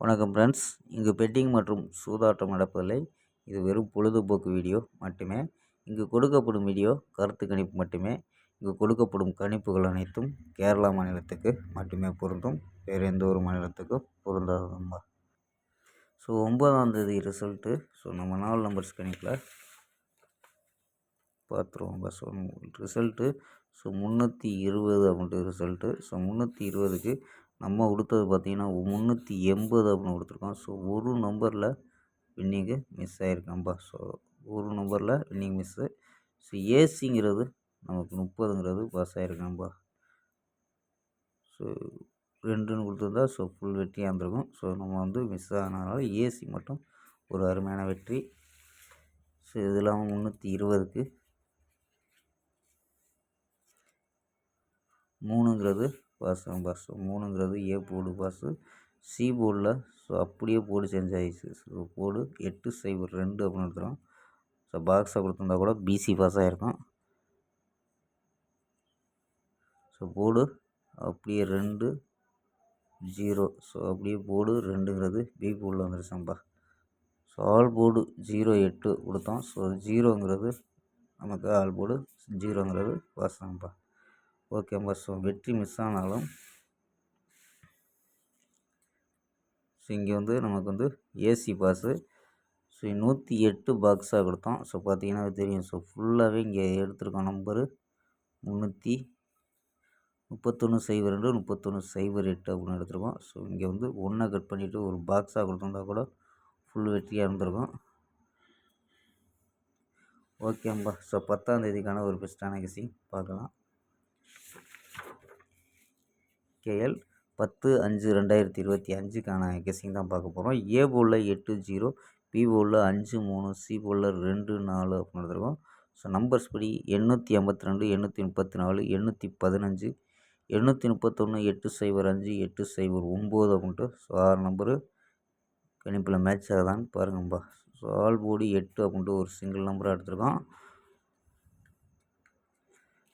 வணக்கம் ஃப்ரெண்ட்ஸ் இங்கு பெட்டிங் மற்றும் சூதாட்டம் நடப்பதில்லை. இது வெறும் பொழுதுபோக்கு வீடியோ மட்டுமே. இங்கு கொடுக்கப்படும் வீடியோ கருத்து கணிப்பு மட்டுமே. இங்கு கொடுக்கப்படும் கணிப்புகள் அனைத்தும் கேரளா மாநிலத்துக்கு மட்டுமே பொருந்தும். வேறு எந்த ஒரு மாநிலத்துக்கும் பொருந்தாததும்பா ஸோ ஒன்பதாம் தேதி ரிசல்ட்டு ஸோ நம்ம நாலு நம்பர்ஸ் கணிப்பில் பார்த்துருவோம்பா ஸோ ரிசல்ட்டு ஸோ முந்நூற்றி இருபது அப்படின்ட்டு ரிசல்ட்டு ஸோ முந்நூற்றி இருபதுக்கு நம்ம கொடுத்தது பார்த்திங்கன்னா முந்நூற்றி எண்பது அப்படின்னு கொடுத்துருக்கோம். ஸோ ஒரு நம்பரில் வின்னிங்கு மிஸ் ஆகிருக்காம்பா ஸோ ஒரு நம்பரில் வின்னிங் மிஸ்ஸு ஸோ ஏசிங்கிறது நமக்கு முப்பதுங்கிறது பாஸ் ஆகிருக்காம்பா ஸோ ரெண்டுன்னு கொடுத்துருந்தா ஸோ ஃபுல் வெற்றியாக இருந்திருக்கும். ஸோ நம்ம வந்து மிஸ் ஆனதுனால ஏசி மட்டும் ஒரு அருமையான வெற்றி. ஸோ இது இல்லாமல் முந்நூற்றி இருபதுக்கு மூணுங்கிறது பாஸ் பாஸ் மூணுங்கிறது ஏ போர்டு பஸ்ஸு சி போர்டில் ஸோ அப்படியே போர்டு சேஞ்ச் ஆகிடுச்சு ஸோ போர்டு எட்டு சைபர் ரெண்டு அப்படின்னு எடுத்துகிறோம் ஸோ பாக்ஸை கொடுத்துருந்தா கூட பிசி பாஸ் ஆகிருக்கும் ஸோ போர்டு அப்படியே ரெண்டு ஜீரோ ஸோ அப்படியே போர்டு ரெண்டுங்கிறது பி போர்டில் வந்துருச்சாம்பா ஸோ ஆல் போர்டு ஜீரோ எட்டு கொடுத்தோம். ஸோ ஜீரோங்கிறது நமக்கு ஆல் போர்டு ஜீரோங்கிறது பாஸ் ஓகே ஓகேம்பா ஸோ வெற்றி மிஸ் ஆனாலும் ஸோ இங்கே வந்து நமக்கு வந்து ஏசி பாஸு ஸோ நூற்றி எட்டு பாக்ஸாக கொடுத்தோம் ஸோ பார்த்தீங்கன்னா தெரியும். ஸோ ஃபுல்லாகவே இங்கே எடுத்திருக்கோம் நம்பரு முந்நூற்றி முப்பத்தொன்று சைபர் ரெண்டு முப்பத்தொன்று சைபர் எட்டு அப்படின்னு எடுத்துருக்கோம். ஸோ இங்கே வந்து ஒன்றை கட் பண்ணிவிட்டு ஒரு பாக்ஸாக கொடுத்துருந்தா கூட ஃபுல் வெற்றியாக இருந்திருக்கும். ஓகேம்பா ஸோ பத்தாம் தேதிக்கான ஒரு பெஸ்ட்டான கிசிங் பார்க்கலாம். கேஎல் பத்து அஞ்சு ரெண்டாயிரத்தி இருபத்தி அஞ்சுக்கான கெஸ்ஸிங் தான் பார்க்க போகிறோம் ஏ போலில் எட்டு ஜீரோ பி போலில் அஞ்சு மூணு சி போலில் ரெண்டு நாலு அப்படின்னு எடுத்துருக்கோம். ஸோ நம்பர்ஸ் படி எண்ணூற்றி ஐம்பத்தி ரெண்டு எண்ணூற்றி முப்பத்தி நாலு எண்ணூற்றி பதினஞ்சு எண்ணூற்றி முப்பத்தொன்று எட்டு சைபர் அஞ்சு எட்டு சைபர் ஒம்பது அப்படின்ட்டு. ஸோ ஆறு நம்பரு கணிப்பில் மேட்ச் ஆகுதான்னு பாருங்கம்பா ஸோ ஆல் போடி எட்டு அப்படின்ட்டு ஒரு சிங்கிள் நம்பராக எடுத்துருக்கோம்.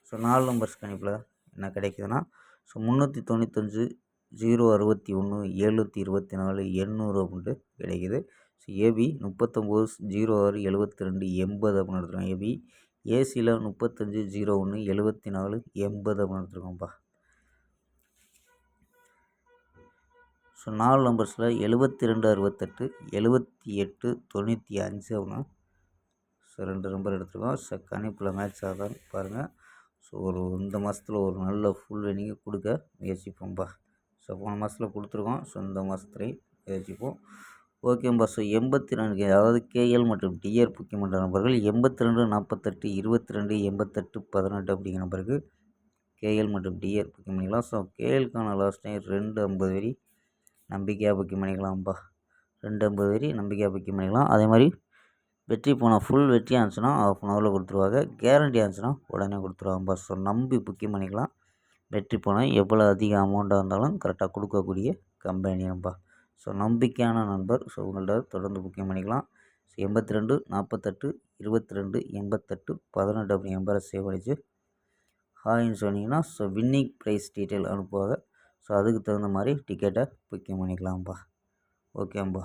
ஸோ நாலு நம்பர்ஸ் கணிப்பில் என்ன கிடைக்குதுன்னா ஸோ முந்நூற்றி தொண்ணூத்தஞ்சு ஜீரோ அறுபத்தி ஒன்று எழுநூற்றி இருபத்தி நாலு எண்ணூறு அப்படின்ட்டு கிடைக்கிது. ஸோ ஏபி முப்பத்தொம்போது ஜீரோ ஆறு எழுபத்தி ரெண்டு எண்பது அப்படின்னு எடுத்துருக்கோம் ஏபி ஏசியில் முப்பத்தஞ்சு ஜீரோ ஒன்று எழுபத்தி நாலு எண்பது அப்படின்னு எடுத்துருக்கோம்ப்பா. ஸோ நாலு நம்பர்ஸில் எழுபத்தி ரெண்டு அறுபத்தெட்டு எழுபத்தி எட்டு தொண்ணூற்றி அஞ்சு அப்படின்னா ஸோ ரெண்டு நம்பர் எடுத்துருக்கோம். ஸோ கணிப்பில் மேட்ச் ஆகுதான்னு பாருங்கள் ஸோ ஒரு இந்த மாதத்துல ஒரு நல்ல ஃபுல் வெனிங்கை கொடுக்க முயற்சிப்போம்ப்பா ஸோ போன மாதத்தில் கொடுத்துருக்கோம். ஸோ இந்த மாதத்துலேயும் முயற்சிப்போம். ஓகேம்பா ஸோ எண்பத்தி ரெண்டு அதாவது கேஎல் மற்றும் டிஆர் முக்கியமன்ற நம்பர்கள் எண்பத்தி ரெண்டு நாற்பத்தெட்டு இருபத்தி ரெண்டு எண்பத்தெட்டு பதினெட்டு அப்படிங்கிற நபருக்கு கேஎல் மற்றும் டிஆர் புக்கிங் பண்ணிக்கலாம். ஸோ கேஎல்க்கான லாஸ்ட் டைம் ரெண்டு ஐம்பது வரி நம்பிக்கையாக புக்கிங் பண்ணிக்கலாம்ப்பா ரெண்டு ஐம்பது வரி நம்பிக்கையாக புக்கிங் பண்ணிக்கலாம். அதே மாதிரி வெற்றி போனால் ஃபுல் வெற்றியாக இருந்துச்சுன்னா ஆஃப் அன் ஹவரில் கொடுத்துருவாங்க. கேரண்டியாக இருந்துச்சுன்னா உடனே கொடுத்துருவாங்க ஸோ நம்பி புக்கிங் பண்ணிக்கலாம். வெற்றி போனால் எவ்வளோ அதிக அமௌண்ட்டாக இருந்தாலும் கரெக்டாக கொடுக்கக்கூடிய கம்பெனி நம்பா ஸோ நம்பிக்கையான நண்பர். ஸோ உங்கள்கிட்ட தொடர்ந்து புக்கிங் பண்ணிக்கலாம். ஸோ எண்பத்தி ரெண்டு நாற்பத்தெட்டு இருபத்தி ரெண்டு எண்பத்தெட்டு பதினெட்டு அப்படி நம்பரை சேவ் அடிச்சு ஹாய்னு சொன்னீங்கன்னா ஸோ வின்னிங் ப்ரைஸ் டீட்டெயில் அனுப்புவாங்க. ஸோ அதுக்கு தகுந்த மாதிரி டிக்கெட்டை புக்கிங் பண்ணிக்கலாம்ப்பா. ஓகேம்பா